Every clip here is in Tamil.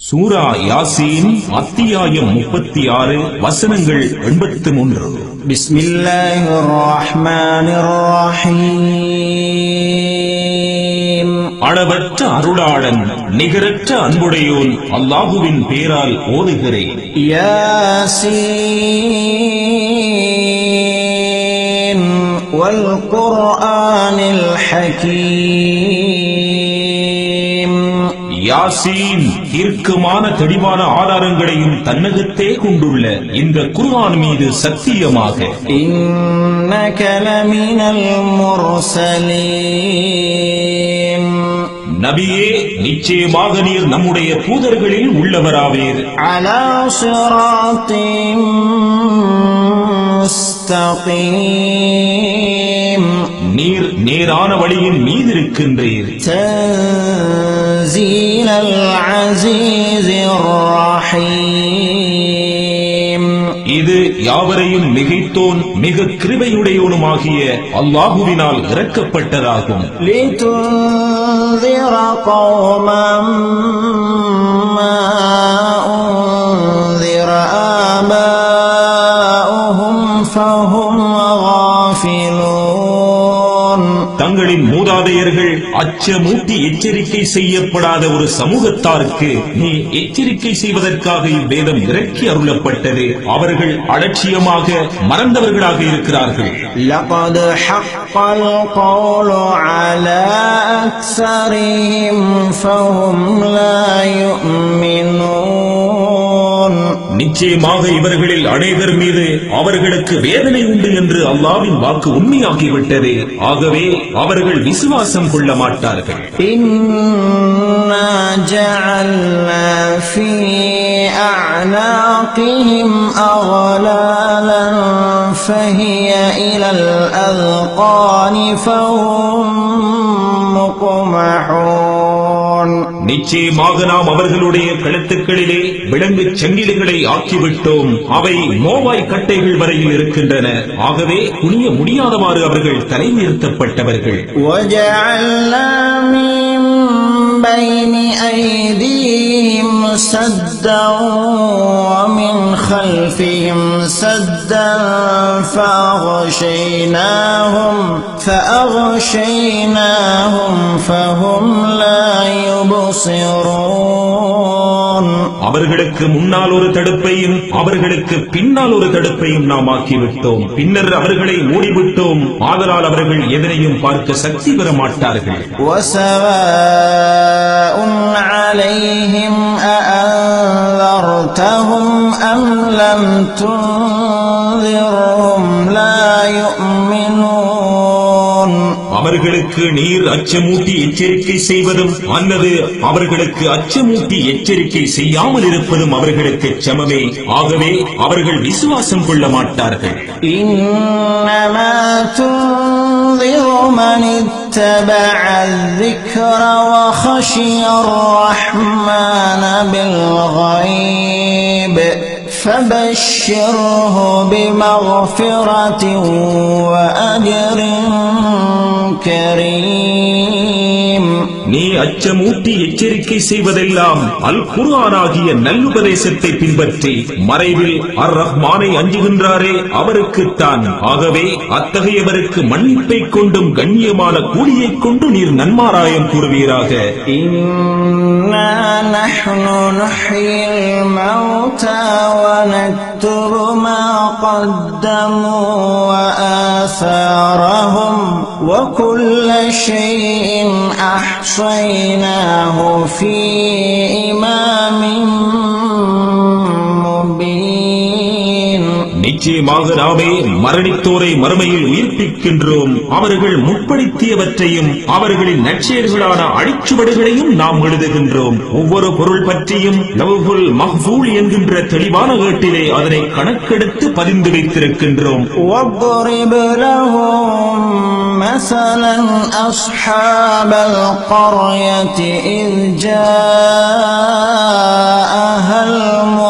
சூரா யாசீன் அத்தியாயம் முப்பத்தி ஆறு வசனங்கள் எண்பத்து மூன்று بسم الله الرحمن الرحيم அளவற்ற அருளாளன் நிகரற்ற அன்புடையோன் அல்லாஹுவின் பேரால் ஓதுகிறேன் ياسين والقرآن الحكيم யாசீன் இறுக்கமான தெளிவான ஆதாரங்களையும் தன்னகத்தே கொண்டுள்ள இந்த குர்ஆன் மீது சத்தியமாக. நபியே நிச்சயமாக நீர் நம்முடைய தூதர்களில் உள்ளவராவீர். அலா நீர் நேரான வழியின் மீதிருக்கின்றீர் تنزيل العزيز الرحيم இது யாவரையும் மிகைத்தோன் மிக கிருபையுடையோனுமாகிய அல்லாஹுவினால் இறக்கப்பட்டதாகும் لتنذر قوما ما أنذر آباؤهم فهم غافلون தங்களின் மூதாதையர்கள் அச்சமூட்டி எச்சரிக்கை செய்யப்படாத ஒரு சமூகத்தாருக்கு நீ எச்சரிக்கை செய்வதற்காக இவ்வேதம் இறக்கி அருளப்பட்டது அவர்கள் அலட்சியமாக மறந்தவர்களாக இருக்கிறார்கள் لقد حق القول على أكثرهم فهم لا يؤمنون நிச்சயமாக இவர்களில் அநேகர் மீது அவர்களுக்கு வேதனை உண்டு என்று அல்லாவின் வாக்கு உண்மையாகிவிட்டது ஆகவே அவர்கள் விசுவாசம் கொள்ள மாட்டார்கள் إنا جعلنا في أعناقهم أغلالا فهي إلى الأذقان فهم مقمحون நிச்சயமாக நாம் அவர்களுடைய கழுத்துக்களிலே விலங்கு சங்கிலிகளை ஆக்கிவிட்டோம். அவை மோவாய் கட்டைகள் வரையில் இருக்கின்றன. ஆகவே குனிய முடியாதவாறு அவர்கள் தலைநிறுத்தப்பட்டவர்கள். بين أيديهم سدا ومن خلفهم سدا فأغشيناهم فأغشيناهم فهم لا يبصرون அவர்களுக்கு முன்னால் ஒரு தடுப்பையும் அவர்களுக்கு பின்னால் ஒரு தடுப்பையும் நாம் ஆக்கிவிட்டோம் பின்னர் அவர்களை மூடிவிட்டோம் ஆதலால் அவர்கள் எதனையும் பார்க்க சக்தி பெற மாட்டார்கள் وسواء عليهم أأنذرتهم أم لم تنذرهم لا يؤمنون அவர்களுக்கு நீர் அச்சமூட்டி எச்சரிக்கை செய்வதும் அல்லது அவர்களுக்கு அச்சமூட்டி எச்சரிக்கை செய்யாமல் இருப்பதும் அவர்களுக்கு சமமே ஆகவே அவர்கள் விசுவாசம் கொள்ள மாட்டார்கள் إنما تنذر من اتبع الذكر وخشي الرحمن بالغيب فبشره بمغفرة وأجر كريم. நீ அச்சமூட்டி எச்சரிக்கை செய்வதெல்லாம் அல் குர்ஆனாகிய நல்லுபதேசத்தை பின்பற்றி மறைவில் அர் ரஹ்மானை அஞ்சுகின்றாரே அவருக்குத்தான் ஆகவே அத்தகையவருக்கு மன்னிப்பை கொண்டும் கண்ணியமான கூலியைக் கொண்டு நீர் நன்மாராயம் கூறுவீராக إنا نحن نحيي الموتى ونكتب ما قدموا وآثارهم وكل شيء أحصيناه في إمام நிச்சயமாக நாமே மரணித்தோரை மறுமையில் உயிர்ப்பிக்கின்றோம். அவர்கள் முற்படுத்தியவற்றையும் அவர்களின் நற்செயல்களான அழிச்சுவடுகளையும் நாம் எழுதுகின்றோம். ஒவ்வொரு பொருள் பற்றியும் லவ்ஹுல் மஹ்சூல் என்கின்ற தெளிவான வேட்டிலே அதனை கணக்கெடுத்து பதிந்து வைத்திருக்கின்றோம். مثلا أصحاب القرية إذ جاءها المرسلون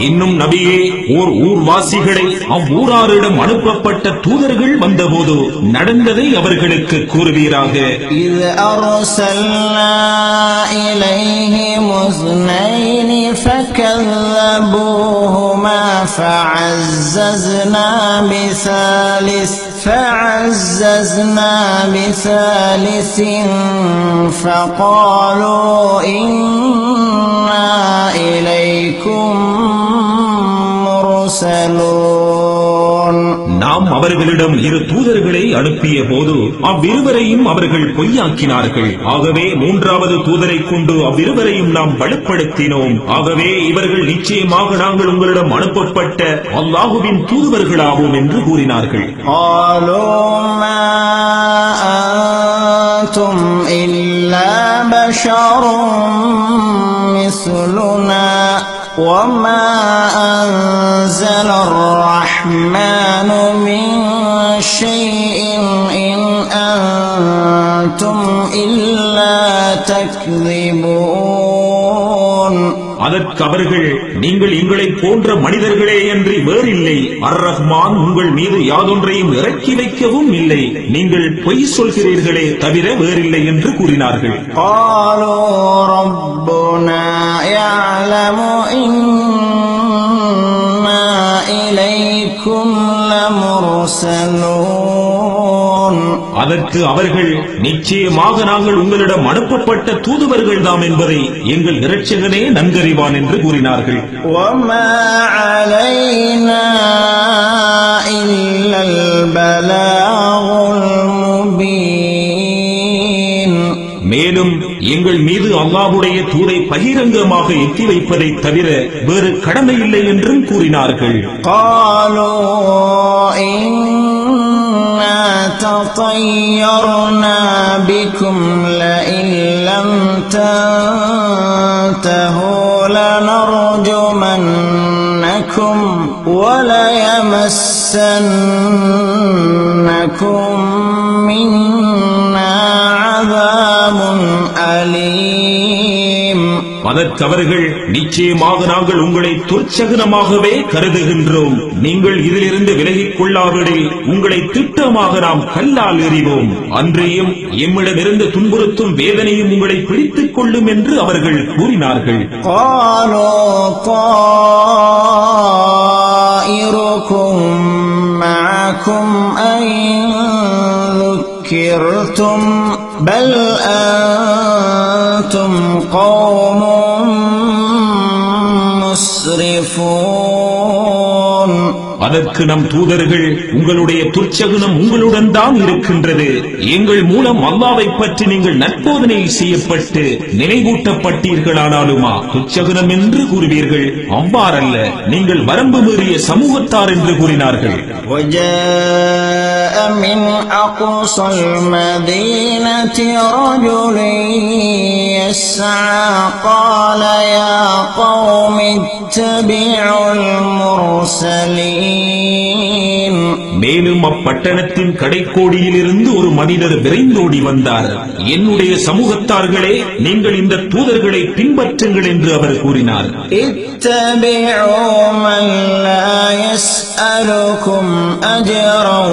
இன்னும் நபியே ஓர் ஊர்வாசிகளை அவ்வூராரிடம் அனுப்பப்பட்ட தூதர்கள் வந்தபோது நடந்ததை அவர்களுக்கு கூறுவீராக. இது அரசல்லா இலைஹி முஸ்னைனி ஃபக்கல்லபூஹுமா ஃபஅஸ்ஸஸ்னா فعززنا بثالث فقالوا إنا إليكم مرسلون. நாம் அவர்களிடம் இரு தூதர்களை அனுப்பிய போது அவ்விருவரையும் அவர்கள் பொய்யாக்கினார்கள் ஆகவே மூன்றாவது தூதரை கொண்டு அவ்விருவரையும் நாம் பலப்படுத்தினோம் ஆகவே இவர்கள் நிச்சயமாக நாங்கள் உங்களிடம் அனுப்பப்பட்ட அல்லாஹுவின் தூதுவர்களாவோம் என்று கூறினார்கள் قالوا ما أنتم إلا بشر مثلنا وما أنزل الرحمن அதற்கு அவர்கள் நீங்கள் எங்களைப் போன்ற மனிதர்களே என்று வேறில்லை அர் ரஹ்மான் உங்கள் மீது யாதொன்றையும் இறக்கி வைக்கவும் இல்லை நீங்கள் பொய் சொல்கிறீர்களே தவிர வேறில்லை என்று கூறினார்கள் قالوا ربنا يعلم إنا إليكم لمرسلون அதற்கு அவர்கள் நிச்சயமாக நாங்கள் உங்களிடம் அனுப்பப்பட்ட தூதுவர்கள் தாம் என்பதை எங்கள் இரட்சகனே நன்கறிவான் என்று கூறினார்கள். மேலும் எங்கள் மீது அல்லாஹுடைய தூரை பகிரங்கமாக எட்டி வைப்பதை தவிர வேறு கடமை இல்லை என்றும் கூறினார்கள். காலோ تطيرنا بكم لئن لم تنتهوا لنرجمنكم وليمسنكم منا أليم அதற்கு அவர்கள் நிச்சயமாக நாங்கள் உங்களை துர்ச்சகனமாகவே கருதுகின்றோம் நீங்கள் இதிலிருந்து விலகிக் கொள்ளாவிடில் உங்களை திட்டமாக நாம் கல்லால் எறிவோம் அன்றையும் எம்மிடமிருந்து துன்புறுத்தும் வேதனையும் உங்களை பிடித்துக் கொள்ளும் என்று அவர்கள் கூறினார்கள் قالوا طائركم معكم أئن ذكرتم بل أنتم قوم مسرفون. அதற்கு நம் தூதர்கள் உங்களுடைய துர்ச்சகுனம் உங்களுடன் தான் இருக்கின்றது எங்கள் மூலம் அல்லாவை பற்றி நீங்கள் நற்போதனை செய்யப்பட்டு நினைவூட்டப்பட்டீர்களானாலுமா துர்ச்சகுனம் என்று கூறுவீர்கள் அவ்வாறல்ல நீங்கள் வரம்பு மீறிய சமூகத்தார் என்று கூறினார்கள் وجاء من أقصى المدينة رجل يسعى قال يا قوم اتبعوا المرسلين மேலும் அப்பட்டணத்தின் கடைக்கோடியிலிருந்து ஒரு மனிதர் விரைந்தோடி வந்தார். என்னுடைய சமூகத்தார்களே நீங்கள் இந்த தூதர்களை பின்பற்றுங்கள் என்று அவர் கூறினார். அஜரம்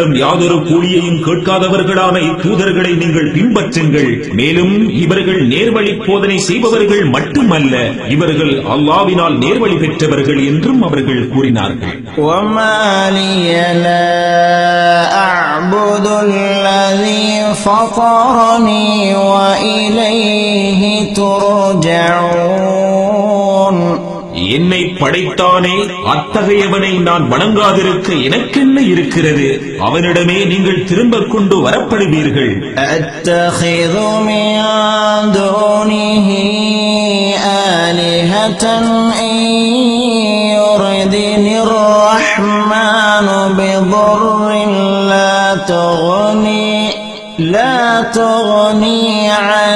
உங்களிடம் யாதொரு கூலியையும் கேட்காதவர்களான இத்தூதர்களை நீங்கள் பின்பற்றுங்கள் மேலும் இவர்கள் நேர்வழி போதனை செய்பவர்கள் மட்டுமல்ல இவர்கள் அல்லாவினால் நேர்வழி பெற்றவர்கள் என்றும் அவர்கள் கூறினார்கள் وما لي لا أعبد الذي فطرني وإليه ترجعون என்னை படைத்தானே அத்தகையவனை நான் வணங்காதிருக்க எனக்கென்ன இருக்கிறது அவனிடமே நீங்கள் திரும்பக் கொண்டு வரப்படுவீர்கள் أتخذ من دونه آلهة إن يردني الرحمن بضر لا تغني لا تغني عني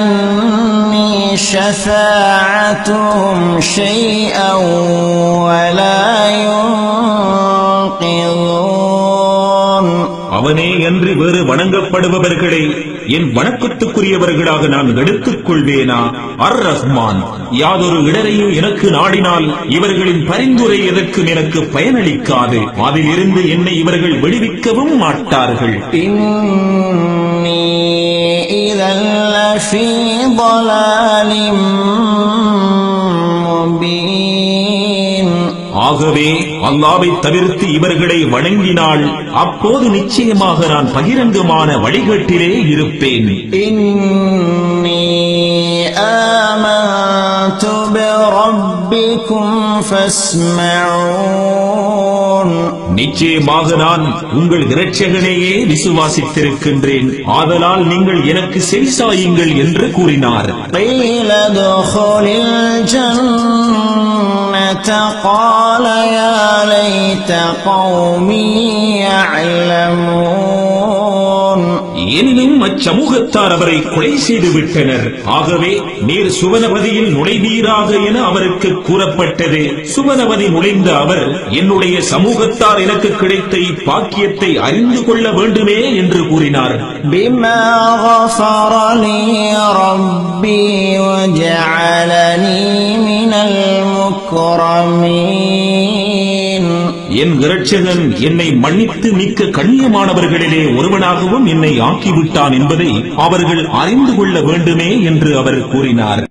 شفاعتهم شيئا ولا ينقذون அவனே அன்றி வேறு வணங்கப்படுபவர்களை என் வணக்கத்துக்குரியவர்களாக நான் எடுத்துக் கொள்வேனா அர் ரஹ்மான் யாதொரு இடரையும் எனக்கு நாடினால் இவர்களின் பரிந்துரை எதற்கும் எனக்கு பயனளிக்காது அதிலிருந்து என்னை இவர்கள் விடுவிக்கவும் மாட்டார்கள் إني إذا لفي ضلال مبين ஆகவே அல்லாவை தவிர்த்து இவர்களை வணங்கினால் அப்போது நிச்சயமாக நான் பகிரங்கமான வழிகட்டிலே இருப்பேன் إني آمنت بربكم فاسمعون நிச்சயமாக நான் உங்கள் இரட்சகனையே விசுவாசித்திருக்கின்றேன் ஆதலால் நீங்கள் எனக்கு செவிசாயுங்கள் என்று கூறினார் قيل ادخل الجنة قال يا ليت قومي يعلمون எனினும் அச்சமூகத்தார் அவரை கொலை செய்து விட்டனர் ஆகவே நீர் சுவனபதியில் நுழைவீராக என அவருக்கு கூறப்பட்டது சுவனபதி நுழைந்த அவர் என்னுடைய சமூகத்தார் எனக்கு கிடைத்த இப்பாக்கியத்தை அறிந்து கொள்ள வேண்டுமே என்று கூறினார் بما غفر لي ربي وجعلني من المكرمين என் இரட்சகன் என்னை மன்னித்து மிக்க கண்ணியமானவர்களிலே ஒருவனாகவும் என்னை ஆக்கிவிட்டான் என்பதை அவர்கள் அறிந்து கொள்ள வேண்டுமே என்று அவர் கூறினார்.